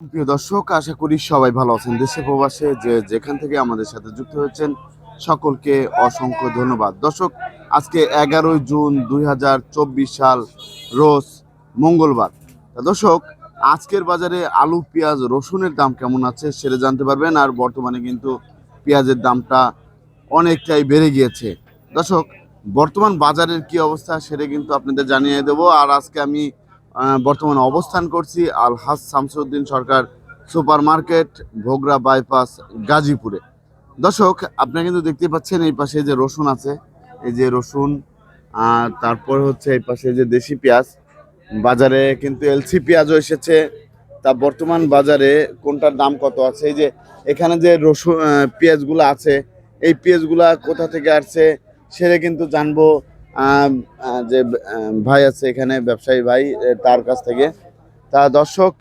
প্রিয় দর্শক, আশা করি সবাই ভালো আছেন। দেশে প্রবাসে যে যেখান থেকে আমাদের সাথে যুক্ত হয়েছেন, সকলকে অসংখ্য ধন্যবাদ। দর্শক, আজকে এগারোই জুন দুই হাজার চব্বিশ সাল, রোজ মঙ্গলবার। দর্শক, আজকের বাজারে আলু, পেঁয়াজ, রসুনের দাম কেমন আছে সেটা জানতে পারবেন, আর বর্তমানে কিন্তু পেঁয়াজের দামটা অনেকটাই বেড়ে গিয়েছে। দর্শক, বর্তমান বাজারের কি অবস্থা সেটা কিন্তু আপনাদের জানিয়ে দেবো, আর আজকে আমি বর্তমানে অবস্থান করছি Alhaj Shamsuddin Sarkar super market Bhogra bypass, গাজীপুরে। দর্শক, আপনারা কিন্তু দেখতে পাচ্ছেন এই পাশে যে রসুন আছে, এই যে রসুন, আর তারপর হচ্ছে এই পাশে যে দেশি পেঁয়াজ, বাজারে কিন্তু এলসি পেঁয়াজও এসেছে। তা বর্তমান বাজারে কোনটার দাম কত আছে? এই যে এখানে যে রসুন পেঁয়াজগুলো আছে, এই পেঁয়াজগুলা কোথা থেকে আসছে, সেটা কিন্তু জানব। যে ভাই আছে এখানে ব্যবসায়ী ভাই তার কাছ থেকে। তা দর্শক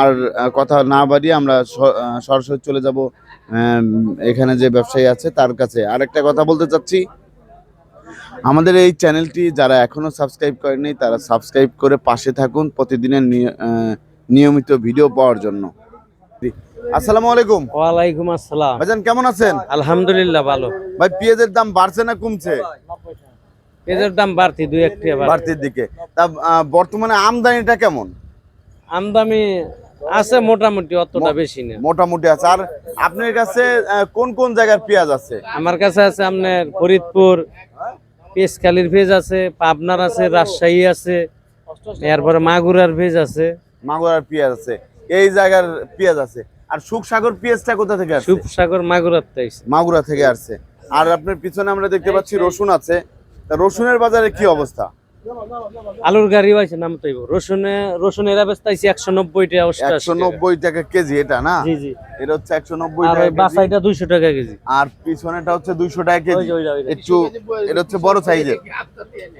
আর কথা না বাড়িয়ে আমরা সরাসরি চলে যাব এখানে যে ব্যবসায়ী আছে তার কাছে। আরেকটা কথা বলতে চাচ্ছি আমাদের এই চ্যানেলটি যারা এখনও সাবস্ক্রাইব করেনি তারা সাবস্ক্রাইব করে পাশে থাকুন প্রতিদিনের নিয়- নিয়মিত ভিডিও পাওয়ার জন্য। আসসালামু আলাইকুম। ওয়ালাইকুম আসসালাম। ভাইজান কেমন আছেন? আলহামদুলিল্লাহ ভালো। ভাই পেঁয়াজের দাম বাড়ছে না কমছে? পেঁয়াজের দাম বাড়তি দুই একটি বাড়তির দিকে। তা বর্তমানে আমদানিটা কেমন? আমদামি আছে মোটামুটি অতটা বেশি না। মোটামুটি আছে। আর আপনার কাছে কোন কোন জায়গার পেঁয়াজ আছে? আমার কাছে আছে আপনার ফরিদপুর পেঁচখালির ভেজ আছে পাবনার আছে রাজশাহী আছে এরপরে মাগুরার ভেজ আছে। মাগুরার পেঁয়াজ আছে। এই জায়গার পেঁয়াজ আছে। আর সুখসাগর পেঁয়াজটা কোথা থেকে আসছে? সুপসাগর মাগুরার মাগুরা থেকে আসছে। আর আপনার পিছনে আমরা দেখতে পাচ্ছি রসুন আছে। রসুনের বাজারে কি অবস্থা? আলুর গাড়ি আছে নাম তৈব রসুনে রসুনের অবস্থা আছে একশো নব্বই টাকা একশো। নব্বই টাকা কেজি এটা না? জি জি। এটা হচ্ছে একশো নব্বই টাকা। বাসাইটা দুইশো টাকা কেজি। আর পিছনেটা হচ্ছে দুইশো টাকা কেজি। একটু এটা হচ্ছে বড় সাইজের।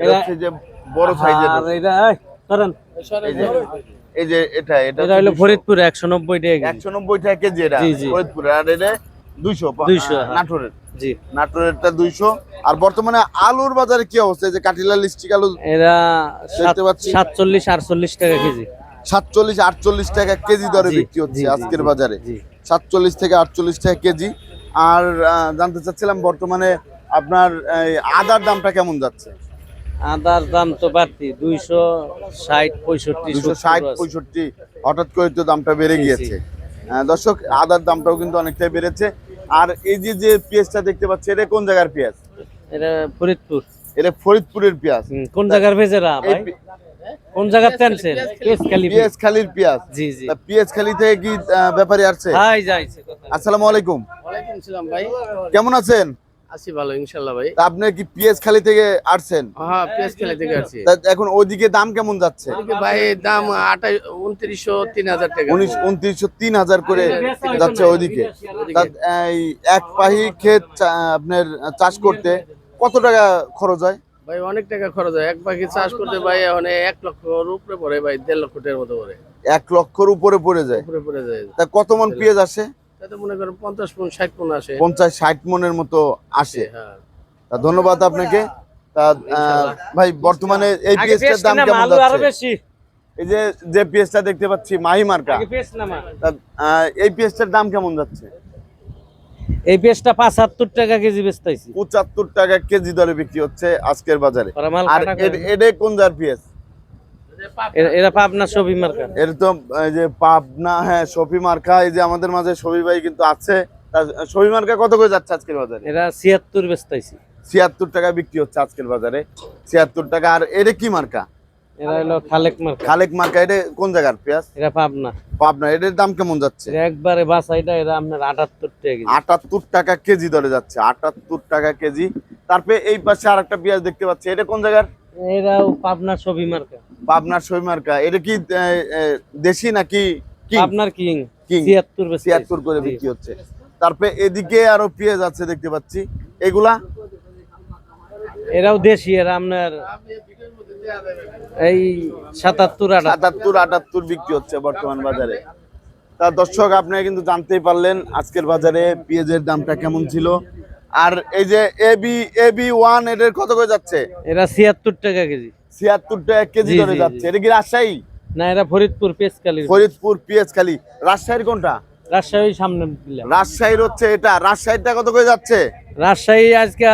এটা হচ্ছে যে বড় সাইজের আর এটা এই, যে এটা এটা এটা হলো ফরিদপুর একশো নব্বই টাকা কেজি। একশো নব্বই টাকা কেজি এটা। ফরিদপুরে আর এটা দুইশো 200, হ্যাঁ। নাটোরের। জি। নাটোরেরটা দুইশো। আর বর্তমানে আলুর বাজারে কি অবস্থা? যে কাটিলা লিস্টিক আলু এরা দেখতে পাচ্ছি। সাতচল্লিশ আটচল্লিশ টাকা কেজি। সাতচল্লিশ আটচল্লিশ টাকা কেজি দরে বিক্রি হচ্ছে আজকের বাজারে। জি। সাতচল্লিশ থেকে আটচল্লিশ টাকা কেজি। আর জানতে চাচ্ছিলাম বর্তমানে আপনার আদার দামটা কেমন যাচ্ছে? আদার দাম তো বাড়তি দুইশো ষাট পঁয়ষট্টি দুশো ষাট পঁয়ষট্টি হঠাৎ করে তো দামটা বেড়ে। গিয়েছে। দর্শক আদার দামটাও কিন্তু অনেকটাই বেড়েছে। আর এই যে যে পেঁয়াজটা দেখতে পাচ্ছি এটা কোন জায়গার পেঁয়াজ? এটা ফরিদপুর। এটা ফরিদপুরের পেঁয়াজ। কোন জায়গার ভেজেরা ভাই? কোন জায়গার টেনশন কেস খালি পেঁয়াজ খালির পেঁয়াজ। জি জি। তা পেঁয়াজ খালি থেকে কি ব্যাপারে আসছে? হাই যাইছে আসসালামু আলাইকুম। ওয়ালাইকুম সালাম ভাই। কেমন আছেন? আছি ভালো ইনশাল্লাহ ভাই। আপনি কি পেঁয়াজ খালি থেকে আসছেন? হ্যাঁ পেঁয়াজ খেলে থেকে তা এখন ওইদিকে দাম কেমন যাচ্ছে? ভাই দাম আঠাশ উনত্রিশশো তিন হাজার টাকা। উনিশ উনত্রিশশো তিন হাজার করে যাচ্ছে ওইদিকে। তা এই এক পাহি ক্ষেত আপনার চাষ করতে কত টাকা খরচ হয়? ভাই অনেক টাকা খরচ হয়। এক পাখি চাষ করতে ভাই মানে এক লক্ষর উপরে পড়ে ভাই দেড় লক্ষ টাকার মতো পড়ে। এক লক্ষর উপরে পড়ে যায়। উপরে পড়ে যায়। তা কত মন পেঁয়াজ আসে? তাতে মনে করেন পঞ্চাশ পন ষাট পন আসে। পঞ্চাশ ষাট মনের মতো আসে। হ্যাঁ তা ধন্যবাদ আপনাকে। তা ভাই বর্তমানে এই আগে পেঁয়াজটার দাম কেমন যাচ্ছে? এই যে যে পেঁয়াজটা দেখতে পাচ্ছি মাহি মার্কা। এই পেঁয়াজটার দাম কেমন যাচ্ছে? এই পেঁয়াজটা পাঁচাত্তর টাকা কেজি বেচতেছি পঁচাত্তর টাকা কেজি দরে বিক্রি হচ্ছে আজকের বাজারে। আর এটা কোন জার পেঁয়াজ এরা- পাবনা ছবি মার্কা। এর তো যে পাবনা হ্যাঁ শফি মার্কা। এই যে আমাদের মাঝে শফি ভাই কিন্তু আছে। শফি মার্কা কত করে যাচ্ছে আজকের বাজারে? এরা ছিয়াত্তর ছিয়াত্তর টাকা বিক্রি হচ্ছে আজকের বাজারে। ছিয়াত্তর টাকা আর এটা কি মার্কা? এরা হলো খালেক মার্কা। খালেক মার্কা এটা কোন জায়গার পেঁয়াজ? এরা পাবনা। পাবনা এটার দাম কেমন যাচ্ছে? একবারে বাসাইটা এরা আপনার আটাত্তর টাকা আটাত্তর টাকা কেজি দরে যাচ্ছে আটাত্তর টাকা কেজি। তারপরে এই পাশে আর একটা পেঁয়াজ দেখতে পাচ্ছি এটা কোন জায়গার? এরাও পাবনা ছবি মার্কা। পাবনার শফি মার্কা এটা কি দেশি নাকি কি? আপনার কিং। ছিয়াত্তর বেচতেছি। ছিয়াত্তর করে বিক্রি হচ্ছে। তারপরে এদিকে আরও পেঁয়াজ আছে দেখতে পাচ্ছি। এগুলা? এরাও দেশি এরা আপনার এই সাতাত্তর সাতাত্তর আটাত্তর বিক্রি হচ্ছে বর্তমান বাজারে। তা দর্শক আপনারা কিন্তু জানতেই পারলেন আজকের বাজারে পেঁয়াজের দামটা কেমন ছিল। আর এই যে এবি এবি ওয়ান এটার কত করে যাচ্ছে? এরা ছিয়াত্তর টাকা কেজি। ছিয়াত্তর টাকা কেজি ধরে যাচ্ছে। এটা কি রাজশাহী? না এটা ফরিদপুর পেঁচকালির ফরিদপুর পিএস রাজশাহীর কোনটা? রাজশাহী সামনে রাজশাহীর হচ্ছে এটা। রাজশাহীরটা কত করে যাচ্ছে? রাজশাহী আজকে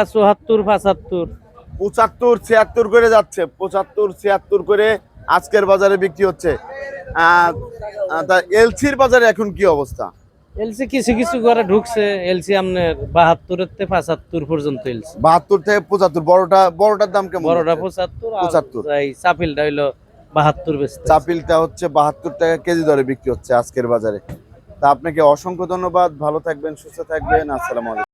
পঁচাত্তর। পঁচাত্তর ছিয়াত্তর করে যাচ্ছে। পঁচাত্তর ছিয়াত্তর করে আজকের বাজারে বিক্রি হচ্ছে। তা এলসির বাজারে এখন কি অবস্থা? এলসি কিছু কিছু করে ঢুকছে এলসি আপনার বাহাত্তরের থেকে পঁচাত্তর পর্যন্ত এলসি। বাহাত্তর থেকে পঁচাত্তর বড়টা বড়টার দাম কেমন বড়টা? পঁচাত্তর 75 এই চাপিলটা হইল বাহাত্তর চাপিলটা হচ্ছে বাহাত্তর টাকা কেজি দরে বিক্রি হচ্ছে আজকের বাজারে। তা আপনাকে অসংখ্য ধন্যবাদ ভালো থাকবেন সুস্থ থাকবেন আসসালামু আলাইকুম।